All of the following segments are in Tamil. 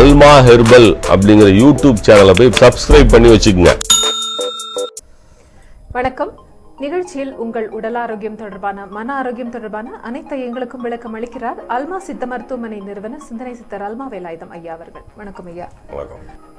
அல்மா ஹெர்பல் அப்படிங்கிற யூடியூப் சேனலை போய் சப்ஸ்கிரைப் பண்ணி வச்சுக்கோங்க. வணக்கம். நிகழ்ச்சியில் உங்கள் உடல் ஆரோக்கியம் தொடர்பான மன ஆரோக்கியம் தொடர்பான அனைத்து எங்களுக்கும் விளக்கம் அளிக்கிறார் அல்மா சித்த மருத்துவமனை நிறுவனர் சிந்தனை சித்தர் அல்மா வேலாயுதம் ஐயா அவர்கள். வணக்கம் ஐயா.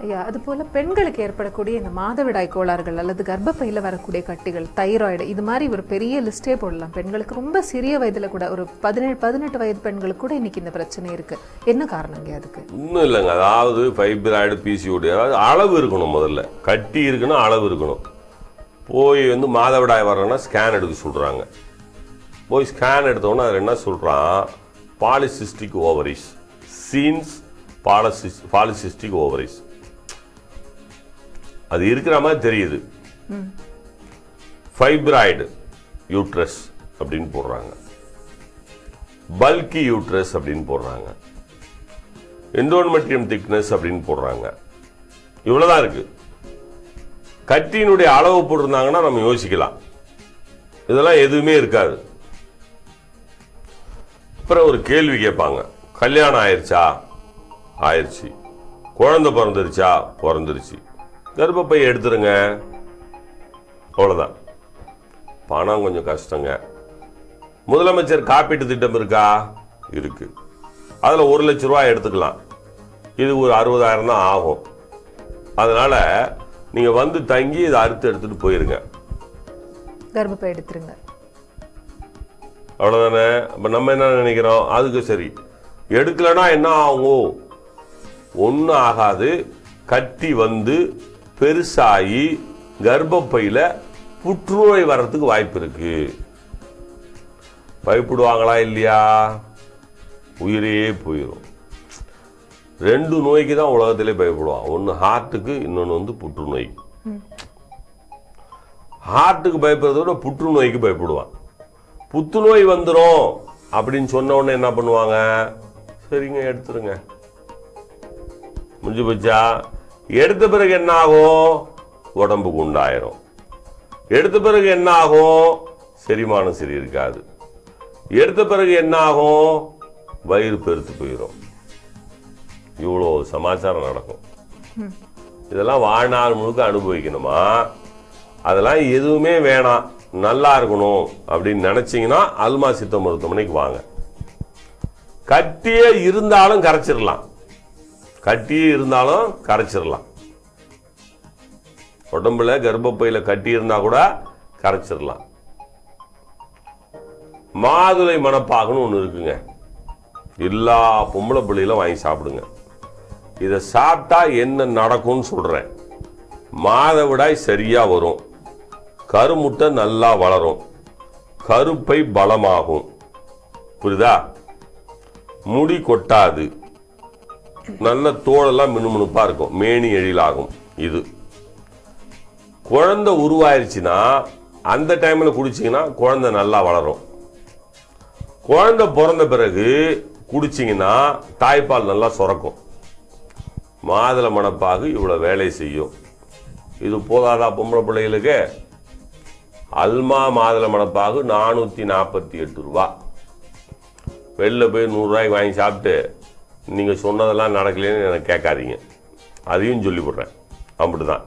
ஐயா அதுபோல பெண்களுக்கு ஏற்படக்கூடிய இந்த மாதவிடாய் கோளாறுகள் அல்லது கர்ப்பப்பையில வரக்கூடிய கட்டிகள் தைராய்டு இது மாதிரி ஒரு பெரிய லிஸ்டே போடலாம். பெண்களுக்கு ரொம்ப சிறிய வயதுல கூட ஒரு பதினேழு பதினெட்டு வயது பெண்களுக்கு கூட இன்னைக்கு இந்த பிரச்சனை இருக்கு. என்ன காரணங்க அதுக்கு? இன்னும் இல்லைங்க. அதாவது ஃபைப்ராய்டு பிசிஓடி அதாவது அளவு இருக்கணும் முதல்ல. கட்டி இருக்குன்னா அளவு இருக்கணும். போய் வந்து மாதவிடாய் வரணும்னா ஸ்கேன் எடுக்க சொல்கிறாங்க போய் ஸ்கேன் எடுத்தோன்னே அதில் என்ன சொல்கிறான் பாலிசிஸ்டிக் ஓவரிஸ் சீன்ஸ் பாலசிஸ் பாலிசிஸ்டிக் ஓவரிஸ் அது இருக்கிற மாதிரி தெரியுது. ஃபைப்ராய்டு யூட்ரஸ் அப்படின்னு போடுறாங்க. பல்கி யூட்ரஸ் அப்படின்னு போடுறாங்க. எண்டோன்மெட்ரியம் திக்னஸ் அப்படின்னு போடுறாங்க. இவ்வளவுதான் இருக்கு. கட்டியினுடைய அளவு போட்டிருந்தாங்கன்னா நம்ம யோசிக்கலாம். இதெல்லாம் எதுவுமே இருக்காது. அப்புறம் ஒரு கேள்வி கேட்பாங்க. கல்யாணம் ஆயிடுச்சா ஆயிடுச்சு குழந்தை பிறந்துருச்சா? பிறந்துருச்சு. கர்ப்பப்பை எடுத்துருங்க. அவ்வளோதான் பணம் கொஞ்சம் கஷ்டங்க. முதலமைச்சர் காப்பீட்டு திட்டம் இருக்கா? இருக்கு. அதில் ஒரு லட்ச ரூபாய் எடுத்துக்கலாம். இது ஒரு அறுபதாயிரம் தான் ஆகும். அதனால நீங்க வந்து தங்கி இதை அறுத்து எடுத்துட்டு போயிருங்க. கர்ப்பப்பை எடுத்துருங்க. அவ்வளவுதானே? அப்ப நம்ம என்ன நினைக்கிறோம்? அதுக்கு சரி. எடுக்கலைன்னா என்ன ஆகும்? ஒன்றும் ஆகாது. கட்டி வந்து பெருசாகி கர்ப்பப்பையில புற்றுநோய் வர்றதுக்கு வாய்ப்பு இருக்கு. பயப்படுவாங்களா இல்லையா? உயிரே போயிடும் ரெண்டு நோய்க்கு தான் உலகத்திலே பயப்படுவான். ஒன்று ஹார்ட்டுக்கு இன்னொன்று வந்து புற்றுநோய். ஹார்ட்டுக்கு பயப்படுறத விட புற்றுநோய்க்கு பயப்படுவான். புத்துநோய் வந்துடும் அப்படின்னு சொன்ன உடனே என்ன பண்ணுவாங்க? சரிங்க எடுத்துருங்க. முடிஞ்சு போச்சா? எடுத்த பிறகு என்ன ஆகும் உடம்புக்கு உண்டாயிரும். எடுத்த பிறகு என்ன ஆகும் செரிமானம் சரி இருக்காது எடுத்த பிறகு என்ன ஆகும் வயிறு பெருத்து போயிடும் இவ்வளோ சமாச்சாரம் நடக்கும். இதெல்லாம் வாழ்நாள் முழுக்க அனுபவிக்கணுமா? அதெல்லாம் எதுவுமே வேணாம். நல்லா இருக்கணும் அப்படின்னு நினைச்சீங்கன்னா அல்மா சித்த மருத்துவமனைக்கு வாங்க. கட்டியே இருந்தாலும் கரைச்சிடலாம். கட்டியே இருந்தாலும் கரைச்சிடலாம். உடம்புல கர்ப்பப்பையில கட்டி இருந்தா கூட கரைச்சிடலாம். மாதுளை மணப்பாகன்னு ஒன்று இருக்குங்க. எல்லா பொம்பளை பிள்ளைகளும் வாங்கி சாப்பிடுங்க. இதை சாப்பிட்டா என்ன நடக்கும்னு சொல்கிறேன் மாதவிடாய் சரியாக வரும். கருமுட்டை நல்லா வளரும். கருப்பை பலமாகும். புரியுதா? முடி கொட்டாது. நல்ல தோலெல்லாம் மினுமினுப்பாக இருக்கும். மேனி எழிலாகும். இது. குழந்தை உருவாயிருச்சுன்னா அந்த டைமில் குடிச்சிங்கன்னா குழந்தை நல்லா வளரும். குழந்தை பிறந்த பிறகு குடிச்சிங்கன்னா தாய்ப்பால் நல்லா சுரக்கும். மாதுளை மணப்பாகு இவ்வளோ வேலை செய்யும். இது போதாதா பொம்பளை பிள்ளைகளுக்கு? அல்மா மாதுளை மணப்பாகு நானூற்றி நாற்பத்தி எட்டு ரூபா. வெளில போய் நூறுரூவாய்க்கு வாங்கி சாப்பிட்டு நீங்கள் சொன்னதெல்லாம் நடக்கலைன்னு எனக்கு கேட்காதீங்க. அதையும் சொல்லிவிட்றேன். அப்படி தான்